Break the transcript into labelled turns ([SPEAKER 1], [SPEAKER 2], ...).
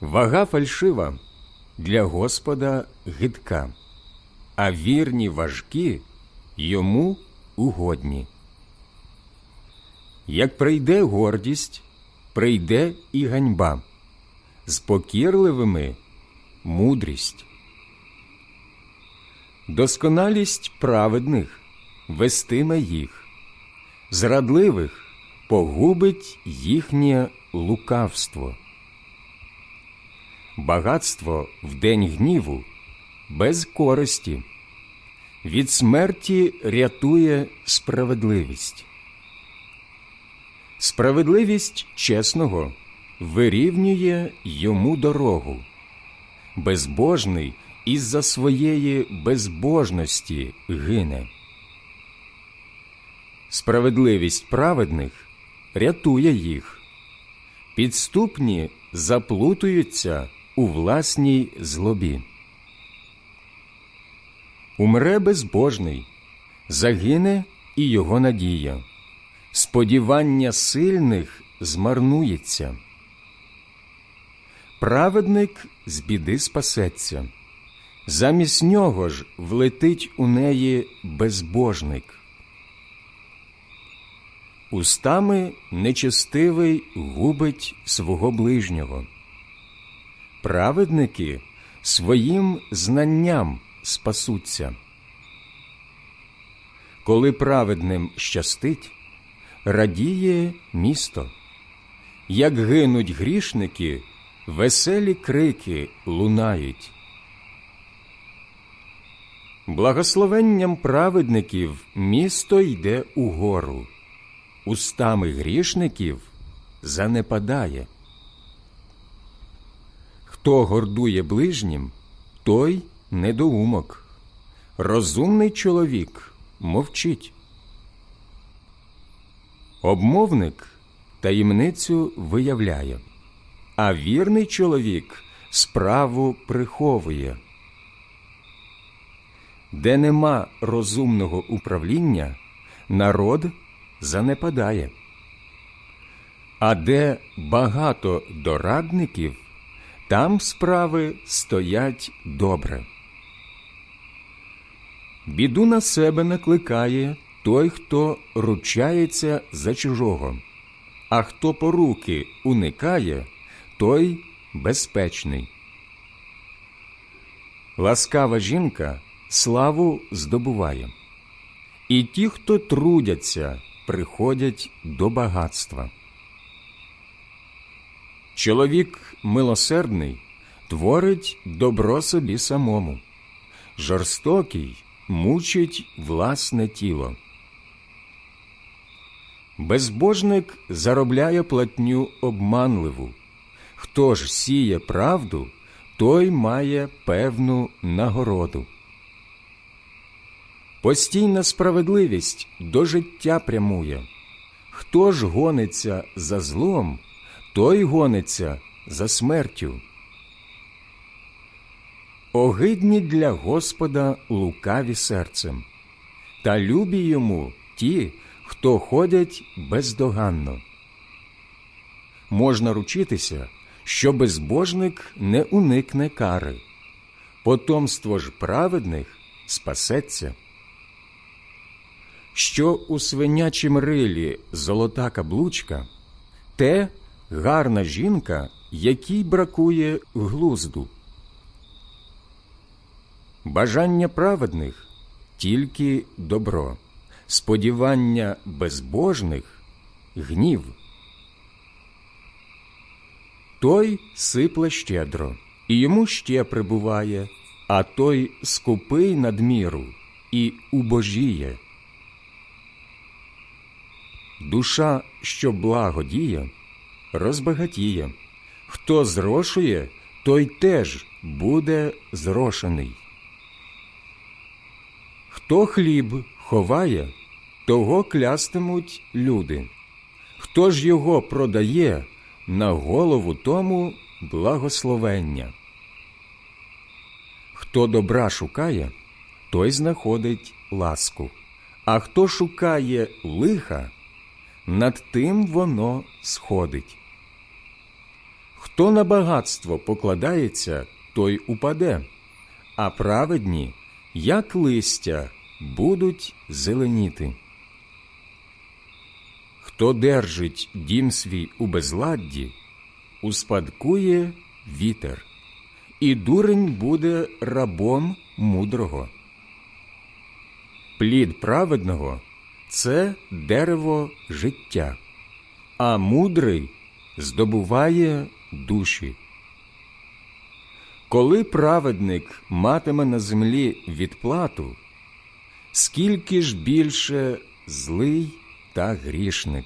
[SPEAKER 1] Вага фальшива для Господа гидка, а вірні важкі йому угодні. Як прийде гордість, прийде і ганьба, з покірливими мудрість. Досконалість праведних вестиме їх, зрадливих погубить їхнє лукавство. Багатство в день гніву без користі, від смерті рятує справедливість. Справедливість чесного вирівнює йому дорогу, безбожний із-за своєї безбожності гине. Справедливість праведних рятує їх, підступні заплутуються у власній злобі. Умре безбожний, загине і його надія, сподівання сильних змарнується. Праведник з біди спасеться, замість нього ж влетить у неї безбожник. Устами нечестивий губить свого ближнього. Праведники своїм знанням спасуться. Коли праведним щастить, радіє місто. Як гинуть грішники, веселі крики лунають. Благословенням праведників місто йде угору, устами грішників занепадає. Хто гордує ближнім, той недоумок. Розумний чоловік мовчить. Обмовник таємницю виявляє, а вірний чоловік справу приховує. Де нема розумного управління, народ занепадає. А де багато дорадників, там справи стоять добре. Біду на себе накликає той, хто ручається за чужого, а хто поруки уникає, той безпечний. Ласкава жінка славу здобуває, і ті, хто трудяться, приходять до багатства. Чоловік милосердний творить добро собі самому, жорстокий мучить власне тіло. Безбожник заробляє платню обманливу. Хто ж сіє правду, той має певну нагороду. Постійна справедливість до життя прямує. Хто ж гониться за злом, той гониться за смертю. Огидні для Господа лукаві серцем, та любі йому ті, хто ходять бездоганно. Можна ручитися, що безбожник не уникне кари, потомство ж праведних спасеться. Що у свинячім рилі золота каблучка, те гарна жінка, якій бракує глузду. Бажання праведних тільки добро, сподівання безбожних гнів. Той сипле щедро, і йому ще прибуває, а той скупий надміру і убожіє. Душа, що благо діє, розбагатіє. Хто зрошує, той теж буде зрошений. Хто хліб ховає, того клястимуть люди. Хто ж його продає, на голову тому благословення. Хто добра шукає, той знаходить ласку, а хто шукає лиха, над тим воно сходить. Хто на багатство покладається, той упаде, а праведні, як листя, будуть зеленіти. Хто держить дім свій у безладді, успадкує вітер, і дурень буде рабом мудрого. Плід праведного це дерево життя, а мудрий здобуває душі. Коли праведник матиме на землі відплату, скільки ж більше злий та грішник.